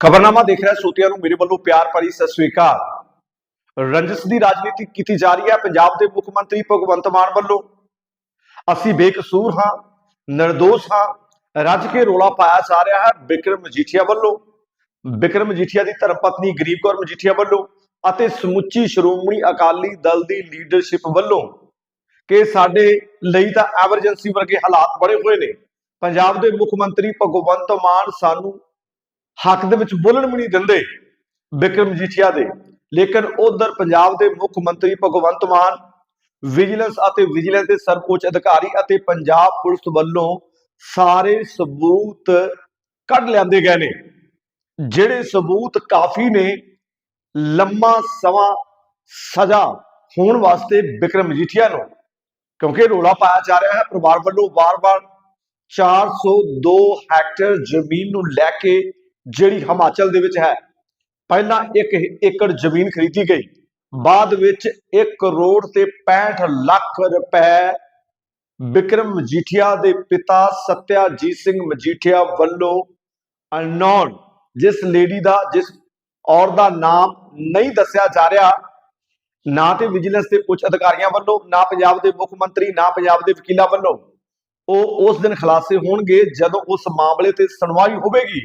ਖਬਰਨਾਮਾ ਦੇਖ ਰਿਹਾ ਸੋਤਿਆਂ ਨੂੰ ਮੇਰੇ ਵੱਲੋਂ ਪਿਆਰ ਭਰੀ ਸਤਿ ਸ੍ਰੀ ਅਕਾਲ। ਰੰਜਿਸ਼ ਦੀ ਰਾਜਨੀਤੀ ਕੀਤੀ ਜਾ ਰਹੀ ਹੈ ਪੰਜਾਬ ਦੇ ਮੁੱਖ ਮੰਤਰੀ ਭਗਵੰਤ ਮਾਨ ਵੱਲੋਂ। ਅਸੀਂ ਬੇਕਸੂਰ ਹਾਂ, ਨਿਰਦੋਸ਼ ਹਾਂ, ਰੱਜ ਕੇ ਰੋਲਾ ਪਾਇਆ ਜਾ ਰਿਹਾ ਹੈ ਬਿਕਰਮ ਮਜੀਠੀਆ ਵੱਲੋਂ। ਬਿਕਰਮ ਮਜੀਠੀਆ ਦੀ ਧਰਮ ਪਤਨੀ ਗਰੀਬ ਕੌਰ ਮਜੀਠੀਆ ਵੱਲੋਂ ਅਤੇ ਸਮੁੱਚੀ ਸ਼੍ਰੋਮਣੀ ਅਕਾਲੀ ਦਲ ਦੀ ਲੀਡਰਸ਼ਿਪ ਵੱਲੋਂ ਕਿ ਸਾਡੇ ਲਈ ਤਾਂ ਐਮਰਜੈਂਸੀ ਵਰਗੇ ਹਾਲਾਤ ਬਣੇ ਹੋਏ ਨੇ। ਪੰਜਾਬ ਦੇ ਮੁੱਖ ਮੰਤਰੀ ਭਗਵੰਤ ਮਾਨ ਸਾਨੂੰ ਹੱਕ ਦੇ ਵਿੱਚ ਬੋਲਣ ਵੀ ਨਹੀਂ ਦਿੰਦੇ ਬਿਕਰਮ ਜੀਠੀਆ ਦੇ। ਲੇਕਿਨ ਉਧਰ ਪੰਜਾਬ ਦੇ ਮੁੱਖ ਮੰਤਰੀ ਭਗਵੰਤ ਮਾਨ, ਵਿਜੀਲੈਂਸ ਅਤੇ ਵਿਜੀਲੈਂਸ ਦੇ ਸਰਵਉੱਚ ਅਧਿਕਾਰੀ ਅਤੇ ਪੰਜਾਬ ਪੁਲਿਸ ਵੱਲੋਂ ਸਾਰੇ ਸਬੂਤ ਕੱਢ ਲਿਆਂਦੇ ਗਏ ਨੇ, ਜਿਹੜੇ ਸਬੂਤ ਕਾਫੀ ਨੇ, ਲੰਮਾ ਸਮਾਂ ਸਜ਼ਾ ਹੋਣ ਵਾਸਤੇ ਬਿਕਰਮ ਮਜੀਠੀਆ ਨੂੰ। ਕਿਉਂਕਿ ਰੋਲਾ ਪਾਇਆ ਜਾ ਰਿਹਾ ਹੈ, ਪਰਿਵਾਰ ਵੱਲੋਂ ਵਾਰ-ਵਾਰ 402 ਹੈਕਟਰ ਜ਼ਮੀਨ ਨੂੰ ਲੈ ਕੇ ਜਿਹੜੀ ਹਿਮਾਚਲ ਦੇ ਵਿੱਚ ਹੈ, ਪਹਿਲਾਂ 1 ਏਕੜ ਜ਼ਮੀਨ ਖਰੀਦੀ ਗਈ, ਬਾਅਦ ਵਿੱਚ 1 ਕਰੋੜ ਤੇ 65 ਲੱਖ ਰੁਪਏ ਬਿਕਰਮ ਮਜੀਠੀਆ ਦੇ ਪਿਤਾ ਸਤਿਆਜੀਤ ਸਿੰਘ ਮਜੀਠੀਆ ਵੱਲੋਂ ਅਨਨੋਨ ਜਿਸ ਲੇਡੀ ਦਾ, ਜਿਸ ਔਰ ਦਾ ਨਾਮ ਨਹੀਂ ਦੱਸਿਆ ਜਾ ਰਿਹਾ, ਨਾ ਤੇ ਵਿਜੀਲੈਂਸ ਦੇ ਉੱਚ ਅਧਿਕਾਰੀਆਂ ਵੱਲੋਂ, ਨਾ ਪੰਜਾਬ ਦੇ ਮੁੱਖ ਮੰਤਰੀ, ਨਾ ਪੰਜਾਬ ਦੇ ਵਕੀਲਾਂ ਵੱਲੋਂ, ਉਹ ਉਸ ਦਿਨ ਖੁਲਾਸੇ ਹੋਣਗੇ ਜਦੋਂ ਉਸ ਮਾਮਲੇ ਤੇ ਸੁਣਵਾਈ ਹੋਵੇਗੀ।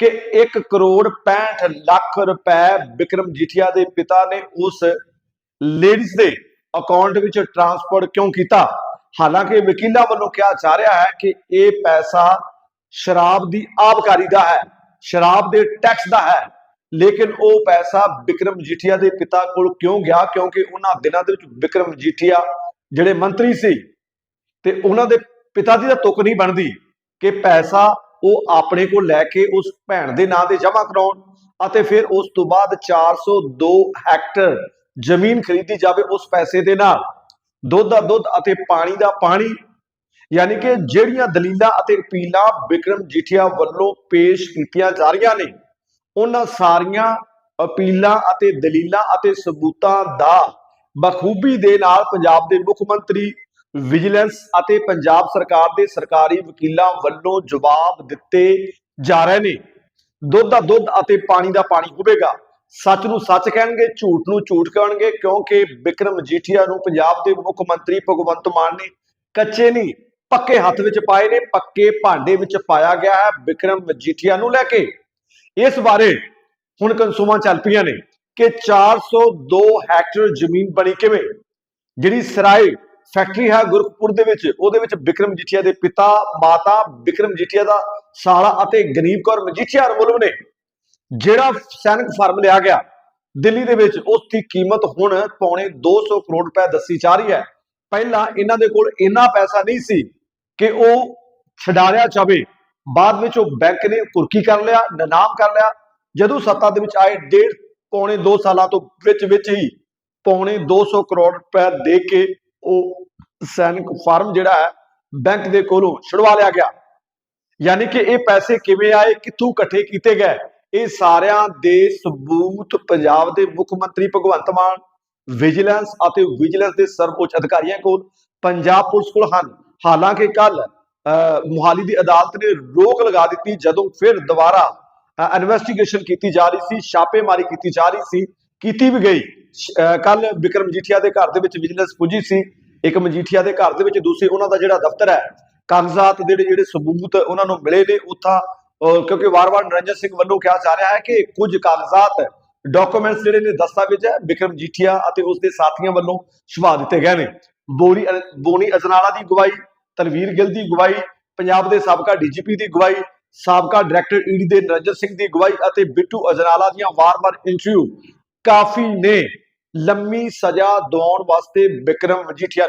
ਕਿ 1 ਕਰੋੜ 65 ਲੱਖ ਰੁਪਏ ਬਿਕਰਮ ਜੀਠੀਆ ਦੇ ਪਿਤਾ ਨੇ ਉਸ ਲੇਡੀਜ਼ ਦੇ ਅਕਾਊਂਟ ਵਿੱਚ ਟ੍ਰਾਂਸਫਰ ਕਿਉਂ ਕੀਤਾ? ਹਾਲਾਂਕਿ ਵਕੀਲਾਂ ਵੱਲੋਂ ਕਿਹਾ ਜਾ ਰਿਹਾ ਹੈ ਕਿ ਇਹ ਪੈਸਾ ਸ਼ਰਾਬ ਦੀ ਆਬਕਾਰੀ ਦਾ ਹੈ, ਸ਼ਰਾਬ ਦੇ ਟੈਕਸ ਦਾ ਹੈ, ਲੇਕਿਨ ਉਹ ਪੈਸਾ ਬਿਕਰਮ ਜੀਠੀਆ ਦੇ ਪਿਤਾ ਕੋਲ ਕਿਉਂ ਗਿਆ? ਕਿਉਂਕਿ ਉਹਨਾਂ ਦਿਨਾਂ ਦੇ ਵਿੱਚ ਬਿਕਰਮ ਜੀਠੀਆ ਜਿਹੜੇ ਮੰਤਰੀ ਸੀ, ਤੇ ਉਹਨਾਂ ਦੇ ਪਿਤਾ ਦੀ ਤਾਂ ਤੁਕ ਨਹੀਂ ਬਣਦੀ ਕਿ ਪੈਸਾ ਉਹ ਆਪਣੇ ਕੋਲ ਲੈ ਕੇ ਉਸ ਭੈਣ ਦੇ ਨਾਂ ਤੇ ਜਮ੍ਹਾਂ ਕਰਾਉਣ ਅਤੇ ਫਿਰ ਉਸ ਤੋਂ ਬਾਅਦ 402 ਹੈਕਟਰ ਜ਼ਮੀਨ ਖਰੀਦੀ ਜਾਵੇ ਉਸ ਪੈਸੇ ਦੇ ਨਾਲ। ਦੁੱਧ ਦਾ ਦੁੱਧ ਅਤੇ ਪਾਣੀ ਦਾ ਪਾਣੀ, ਯਾਨੀ ਕਿ ਜਿਹੜੀਆਂ ਦਲੀਲਾਂ ਅਤੇ ਅਪੀਲਾਂ ਵਿਕਰਮ ਜੀਠੀਆ ਵੱਲੋਂ ਪੇਸ਼ ਕੀਤੀਆਂ ਜਾ ਰਹੀਆਂ ਨੇ, ਉਹਨਾਂ ਸਾਰੀਆਂ ਅਪੀਲਾਂ ਅਤੇ ਦਲੀਲਾਂ ਅਤੇ ਸਬੂਤਾਂ ਦਾ ਬਖੂਬੀ ਦੇ ਨਾਲ ਪੰਜਾਬ ਦੇ ਮੁੱਖ ਮੰਤਰੀ ਵਿਜੀਲੈਂਸ ਅਤੇ ਪੰਜਾਬ ਸਰਕਾਰ ਦੇ ਸਰਕਾਰੀ ਵਕੀਲਾਂ ਵੱਲੋਂ ਜਵਾਬ ਦਿੱਤੇ ਜਾ ਰਹੇ ਨੇ। ਦੁੱਧ ਦਾ ਦੁੱਧ ਅਤੇ ਪਾਣੀ ਦਾ ਪਾਣੀ ਹੋਵੇਗਾ। ਸੱਚ ਨੂੰ ਸੱਚ ਕਹਿਣਗੇ, ਝੂਠ ਨੂੰ ਝੂਠ ਕਹਿਣਗੇ, ਕਿਉਂਕਿ ਬਿਕਰਮ ਜੀਠੀਆ ਨੂੰ ਪੰਜਾਬ ਦੇ ਮੁੱਖ ਮੰਤਰੀ ਭਗਵੰਤ ਮਾਨ ਨੇ ਕੱਚੇ ਨਹੀਂ ਪੱਕੇ ਹੱਥ ਵਿੱਚ ਪਾਏ ਨੇ, ਪੱਕੇ ਭਾਂਡੇ ਵਿੱਚ ਪਾਇਆ ਗਿਆ ਹੈ ਬਿਕਰਮ ਮਜੀਠੀਆ ਨੂੰ ਲੈ ਕੇ। ਇਸ ਬਾਰੇ ਹੁਣ ਕਨਸੂਮਾਂ ਚੱਲ ਪਈਆਂ ਨੇ ਕਿ 402 ਹੈਕਟਰ ਜ਼ਮੀਨ ਬਣੀ ਕਿਵੇਂ? ਜਿਹੜੀ ਸਰਾਏ ਫੈਕਟਰੀ ਹੈ ਗੁਰਖਪੁਰ ਦੇ ਵਿੱਚ। ਉਹਦੇ ਵਿੱਚ ਬਿਕਰਮ ਜੀਠੀਆ ਦੇ ਪਿਤਾ, ਮਾਤਾ ਬਿਕਰਮ ਜੀਠੀਆ ਦਾ ਸਾਲਾ ਅਤੇ ਗਨੀਬ ਕੌਰ ਮਜੀਠੀਆ ਮੁਲਮ ਨੇ ਜਿਹੜਾ ਸੈਨਿਕ ਫਾਰਮ ਲਿਆ ਗਿਆ। ਦਿੱਲੀ ਦੇ ਵਿੱਚ ਉਸ ਦੀ ਕੀਮਤ ਹੁਣ ਪੌਣੇ 200 ਕਰੋੜ ਰੁਪਏ ਦੱਸੀ ਜਾ ਰਹੀ ਹੈ। ਪਹਿਲਾਂ ਇਹਨਾਂ ਦੇ ਕੋਲ ਇੰਨਾ ਪੈਸਾ ਨਹੀਂ ਸੀ ਕਿ ਉਹ ਛਡਾਰਿਆ ਜਾਵੇ। ਬਾਅਦ ਵਿੱਚ ਉਹ ਬੈਂਕ ਨੇ ਕੁਰਕੀ ਕਰ ਲਿਆ, ਨਨਾਮ ਕਰ ਲਿਆ। ਜਦੋਂ ਸੱਤਾ ਦੇ ਵਿੱਚ ਆਏ, ਡੇਢ ਪੌਣੇ 2 ਸਾਲਾਂ ਤੋਂ ਵਿੱਚ ਵਿੱਚ ਹੀ ਪੌਣੇ 200 ਕਰੋੜ ਰੁਪਏ ਦੇ ਕੇ ਉਹ ਸੈਨਿਕ ਫਾਰਮ ਜਿਹੜਾ ਹੈ, ਬੈਂਕ ਦੇ ਕੋਲੋਂ ਛੁਡਵਾ ਲਿਆ ਗਿਆ। ਯਾਨੀ ਕਿ ਇਹ ਪੈਸੇ ਕਿਵੇਂ ਆਏ, ਕਿੱਥੋਂ ਇਕੱਠੇ ਕੀਤੇ ਗਏ, ਇਹ ਸਾਰਿਆਂ ਦੇ ਸਬੂਤ ਪੰਜਾਬ ਦੇ ਮੁੱਖ ਮੰਤਰੀ ਭਗਵੰਤ ਮਾਨ, ਵਿਜੀਲੈਂਸ ਅਤੇ ਵਿਜੀਲੈਂਸ ਦੇ ਸਰਵਉੱਚ ਅਧਿਕਾਰੀਆਂ ਕੋਲ ਪੰਜਾਬ ਪੁਲਿਸ ਕੋਲ ਹਨ। ਹਾਲਾਂਕਿ ਕੱਲ ਮੁਹਾਲੀ ਦੀ ਅਦਾਲਤ ਨੇ ਰੋਕ ਲਗਾ ਦਿੱਤੀ, ਜਦੋਂ ਫਿਰ ਦੁਬਾਰਾ ਇਨਵੈਸਟੀਗੇਸ਼ਨ ਕੀਤੀ ਜਾ ਰਹੀ ਸੀ, ਛਾਪੇਮਾਰੀ ਕੀਤੀ ਜਾ ਰਹੀ ਸੀ, ਕੀਤੀ ਵੀ ਗਈ। ਕੱਲ ਵਿਕਰਮ ਜੀਠੀਆ ਦੇ ਘਰ ਦੇ ਵਿੱਚ ਵਿਜੀਲੈਂਸ ਪੁੱਜੀ ਸੀ। ਇੱਕ ਮਜੀਠੀਆ ਦੇ ਘਰ ਦੇ ਵਿੱਚ ਦੂਸਰੇ, ਉਹਨਾਂ ਦਾ ਜਿਹੜਾ ਦਫ਼ਤਰ ਹੈ, ਕਾਗਜ਼ਾਤ ਜਿਹੜੇ ਜਿਹੜੇ ਸਬੂਤ ਉਹਨਾਂ ਨੂੰ ਮਿਲੇ ਨੇ, ਉਥਾ ਕਿਉਂਕਿ ਵਾਰ-ਵਾਰ ਨਰਿੰਦਰ ਸਿੰਘ ਵੱਲੋਂ ਕਿਹਾ ਜਾ ਰਿਹਾ ਹੈ ਕਿ ਕੁਝ ਕਾਗਜ਼ਾਤ ਡਾਕੂਮੈਂਟਸ ਜਿਹੜੇ ਨੇ ਦਸਤਾਵੇਜ਼ ਹੈ, ਵਿਕਰਮ ਜੀਠੀਆ ਅਤੇ ਉਸ ਦੇ ਸਾਥੀਆਂ ਵੱਲੋਂ ਛਵਾ ਦਿੱਤੇ ਗਏ ਨੇ। ਬੋਰੀ ਬੋਨੀ ਅਜਨਾਲਾ ਦੀ ਗਵਾਹੀ ਤਨਵੀਰ ਗਿੱਲ ਦੀ ਗਵਾਹੀ, ਪੰਜਾਬ ਦੇ ਸਾਬਕਾ ਡੀਜੀਪੀ ਦੀ ਗਵਾਹੀ, ਸਾਬਕਾ ਡਾਇਰੈਕਟਰ ਈਡੀ ਦੇ ਨਰਿੰਦਰ ਸਿੰਘ ਦੀ ਗਵਾਹੀ ਅਤੇ ਬਿੱਟੂ ਅਜਨਾਲਾ ਦੀਆਂ ਵਾਰ-ਵਾਰ ਇੰਟਰਵਿਊ ਕਾਫੀ ਨੇ। ਲੰਮੀ ਸਜ਼ਾ ਦਿਵਾਉਣ ਵਾਸਤੇ ਵਿਕਰਮ ਮਜੀਠੀਆ